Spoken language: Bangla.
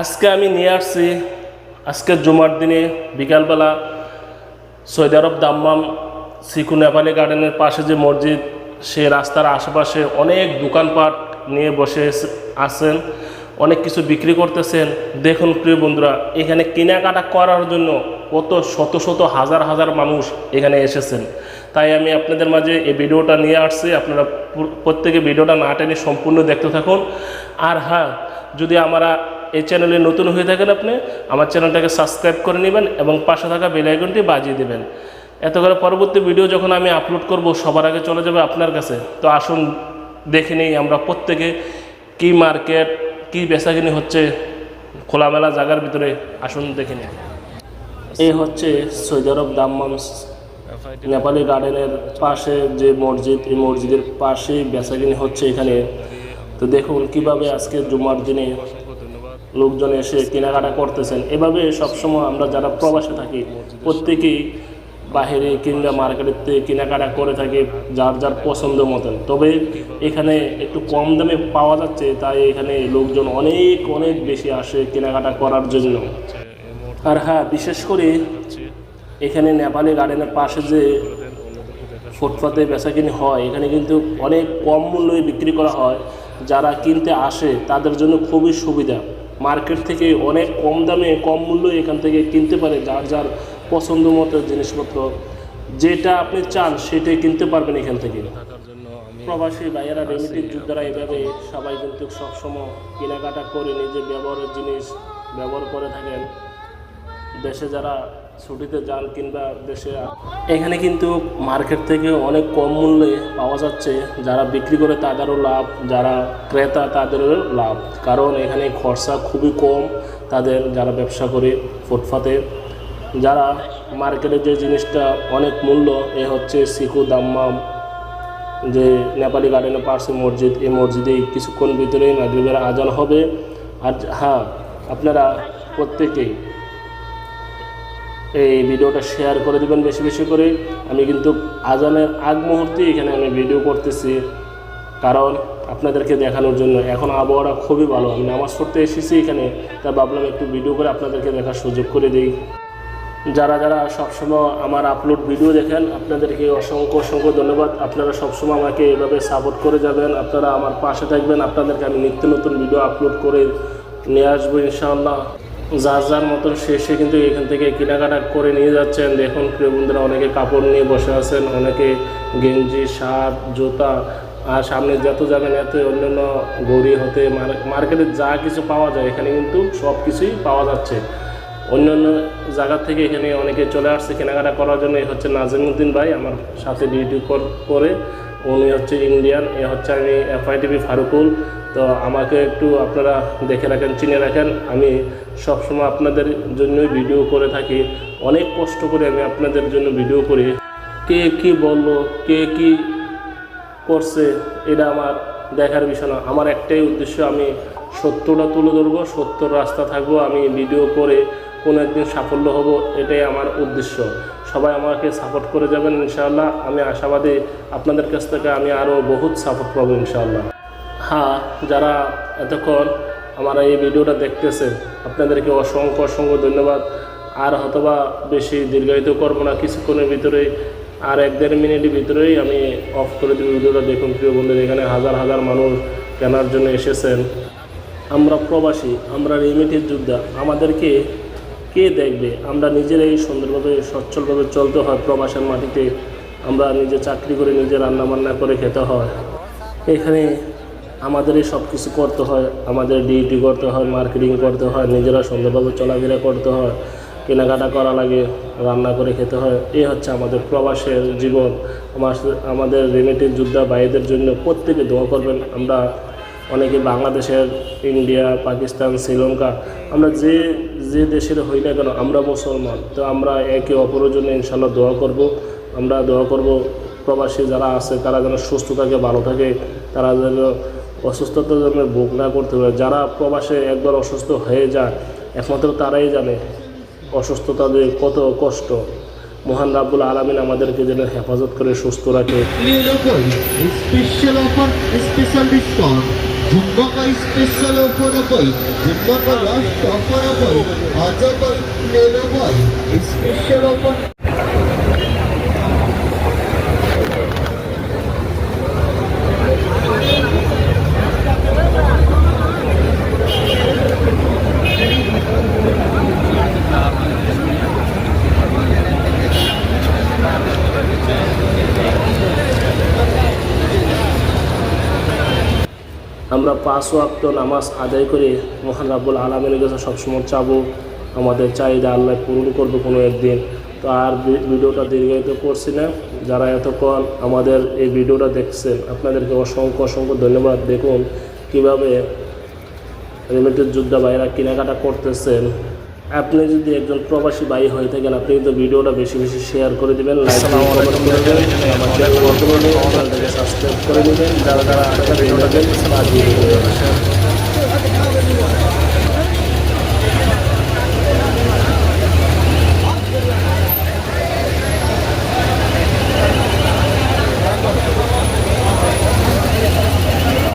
আজকে আমি নিয়ে আসছি, আজকে জুমার দিনে বিকালবেলা সৌদি আরব দাম্মাম সিকু নেপালি গার্ডেনের পাশে যে মসজিদ সে রাস্তার আশেপাশে অনেক দোকানপাট নিয়ে বসে আছেন, অনেক কিছু বিক্রি করতেছেন। দেখুন প্রিয় বন্ধুরা, এখানে কেনাকাটা করার জন্য কত শত শত হাজার হাজার মানুষ এখানে এসেছেন। তাই আমি আপনাদের মাঝে এই ভিডিওটা নিয়ে আসছি, আপনারা প্রত্যেকে ভিডিওটা না টেনে সম্পূর্ণ দেখতে থাকুন। আর হ্যাঁ যদি আমরা এই চ্যানেলে নতুন হয়ে থাকেন আপনি, আমার চ্যানেলটাকে সাবস্ক্রাইব করে নেবেন এবং পাশে থাকা বেল আইকনটি বাজিয়ে দেবেন। এত করে পরবর্তী ভিডিও যখন আমি আপলোড করব, সবার আগে চলে যাবে আপনার কাছে। তো আসুন, দেখে নিই আমরা প্রত্যেকে কি মার্কেট কি বেচাকিনি হচ্ছে, খোলামেলা জায়গার ভিতরে আসুন দেখে নিই। এই হচ্ছে সৌদি আরব দাম্মাম নেপালি গার্ডেনের পাশে যে মসজিদ, এই মসজিদের পাশেই বেচাকিনি হচ্ছে এখানে। তো দেখুন কীভাবে আজকে জুমার দিনে লোকজন এসে কেনাকাটা করতেছেন। এভাবে সবসময় আমরা যারা প্রবাসে থাকি, প্রত্যেকেই বাহিরে কিংবা মার্কেটের থেকে কেনাকাটা করে থাকি যার যার পছন্দ মতন। তবে এখানে একটু কম দামে পাওয়া যাচ্ছে, তাই এখানে লোকজন অনেক অনেক বেশি আসে কেনাকাটা করার জন্য। আর হ্যাঁ বিশেষ করে এখানে নেপালি গার্ডেনের পাশে যে ফুটপাতে বেচাকিনি হয়, এখানে কিন্তু অনেক কম মূল্যে বিক্রি করা হয়। যারা কিনতে আসে, তাদের জন্য খুবই সুবিধা। মার্কেট থেকে অনেক কম দামে, কম মূল্য এখান থেকে কিনতে পারে যার যার পছন্দ মতো জিনিসপত্র। যেটা আপনি চান সেটাই কিনতে পারবেন এখান থেকে। প্রবাসী ভাইয়েরা রেমিটির যোদ্ধারা এভাবে সবাই কিন্তু সবসময় কেনাকাটা করে নিজের ব্যবহারের জিনিস ব্যবহার করে থাকেন। দেশে যারা ছুটিতে যান কিংবা দেশে এখানে কিন্তু মার্কেট থেকে অনেক কম মূল্যে পাওয়া যাচ্ছে। যারা বিক্রি করে তাদেরও লাভ, যারা ক্রেতা তাদেরও লাভ। কারণ এখানে খরচা খুবই কম তাদের যারা ব্যবসা করে ফুটপাতে। যারা মার্কেটে যে জিনিসটা অনেক মূল্য, এ হচ্ছে সিকু দাম্মাম। যে নেপালি গার্ডেনের পাশে মসজিদ, এই মসজিদে কিছুক্ষণ ভিতরেই মাগরিবের আজান হবে। আর হ্যাঁ আপনারা প্রত্যেকেই এই ভিডিওটা শেয়ার করে দেবেন বেশি বেশি করে। আমি কিন্তু আজানের আগ মুহূর্তে এখানে আমি ভিডিও করতেছি। কারণ আপনাদেরকে দেখানোর জন্য এখন আবহাওয়াটা খুবই ভালো। আমি নামাজ পড়তে এসেছি এখানে তাই ভাবলাম একটু ভিডিও করে আপনাদেরকে দেখার সুযোগ করে দিই। যারা যারা সবসময় আমার আপলোড ভিডিও দেখেন, আপনাদেরকে অসংখ্য অসংখ্য ধন্যবাদ। আপনারা সবসময় আমাকে এভাবে সাপোর্ট করে যাবেন। আপনারা আমার পাশে থাকবেন। আপনাদেরকে আমি নিত্য নতুন ভিডিও আপলোড করে নিয়ে আসব ইনশাআল্লাহ। যার যার মতন শেষে কিন্তু এখান থেকে কেনাকাটা করে নিয়ে যাচ্ছেন। দেখুন, প্রিয় বন্ধুরা, অনেকে কাপড় নিয়ে বসে আছেন, অনেকে গেঞ্জি, শার্ট, জুতা, আর সামনে যত যাবেন এত অন্যান্য গড়ি, হতে মার- মার্কেটে যা কিছু পাওয়া যায়, এখানে কিন্তু সব কিছুই পাওয়া যাচ্ছে। অন্যান্য জায়গা থেকে এখানে অনেকে চলে আসছে কেনাকাটা করার জন্য। হচ্ছে নাজিমুদ্দিন ভাই, আমার সাথে ডিউটি করে উনি হচ্ছে ইন্ডিয়ান, এ হচ্ছে আমি এফআইটিভি ফারুকুল। তো আমাকে একটু আপনারা দেখে রাখেন, চিনে রাখেন। আমি সবসময় আপনাদের জন্যই ভিডিও করে থাকি। অনেক কষ্ট করে আমি আপনাদের জন্য ভিডিও করি। কে কি বলল, কে কি করছে, এটা আমার দেখার বিষয় না। আমার একটাই উদ্দেশ্য, আমি সত্যটা তুলে ধরবো সত্যর রাস্তা থাকব, আমি ভিডিও করে কোনো একদিন সাফল্য হব, এটাই আমার উদ্দেশ্য। সবাই আমাকে সাপোর্ট করে যাবেন ইনশাআল্লাহ। আমি আশাবাদী আপনাদের কাছ থেকে আমি আরও বহুত সাপোর্ট পাবো ইনশাআল্লাহ। হ্যাঁ যারা এতক্ষণ আমার এই ভিডিওটা দেখতেছেন আপনাদেরকে অসংখ্য অসংখ্য ধন্যবাদ। আর হয়তোবা বেশি দীর্ঘায়িত করব না, কিছুক্ষণের ভিতরেই আর এক দেড় মিনিটের ভিতরেই আমি অফ করে দেবো ভিডিওটা। দেখুন, প্রিয় বন্ধুরা, এখানে হাজার হাজার মানুষ কেনার জন্য এসেছেন। আমরা প্রবাসী, আমরা রেমিটের যোদ্ধা। আমাদেরকে কে দেখবে? আমরা নিজেরাই সুন্দরভাবে, সচ্ছলভাবে চলতে হয়। প্রবাসের মাটিতে আমরা নিজে চাকরি করে, নিজে রান্না বান্না করে খেতে হয়। এখানে আমাদেরই সব কিছু করতে হয়। আমাদের ডিউটি করতে হয়, মার্কেটিং করতে হয়, নিজেরা সুন্দরভাবে চলাফেরা করতে হয়। কেনাকাটা করা লাগে, রান্না করে খেতে হয়। এই হচ্ছে আমাদের প্রবাসের জীবন। আমার আমাদের রেমিটের যোদ্ধা ভাইদের জন্য প্রত্যেকে দোয়া করবেন। আমরা অনেকে বাংলাদেশের ইন্ডিয়া পাকিস্তান শ্রীলঙ্কা আমরা যে যে দেশের হই না কেন আমরা মুসলমান। তো আমরা একে অপরের জন্য ইনশাল্লাহ দোয়া করব। আমরা দোয়া করব প্রবাসী যারা আছে তারা যেন সুস্থ থাকে ভালো থাকে তারা যেন অসুস্থতার জন্য ভোগ না করতে পারে। যারা প্রবাসে একবার অসুস্থ হয়ে যায় একমাত্র তারাই জানে অসুস্থতাদের কত কষ্ট। মহান রাব্বুল আলমিন আমাদেরকে যেন হেফাজত করে সুস্থ রাখে। New local, special offer, special discount. Jumbo special offer boy, Jumbo last offer boy, Aja boy, Nelo আমরা পাঁচ ওয়াক্ত নামাজ আদায় করে মহান রাব্বুল আলমের কাছে সবসময় চাবো। আমাদের চাহিদা আল্লাহ পূরণ করব কোনো একদিন। তো আর ভিডিওটা দীর্ঘায়িত করছি না। যারা এতক্ষণ আমাদের এই ভিডিওটা দেখছেন, আপনাদেরকে অসংখ্য অসংখ্য ধন্যবাদ। দেখুন কীভাবে রেমেটের যোদ্ধা ভাইরা কেনাকাটা করতেছেন। আপনি যদি একজন প্রবাসী ভাই হয়ে থাকেন আপনি কিন্তু ভিডিওটা বেশি বেশি শেয়ার করে দেবেন লাইক করে দেবেন সাবস্ক্রাইব করে দেবেন যারা যারা ভিডিওটা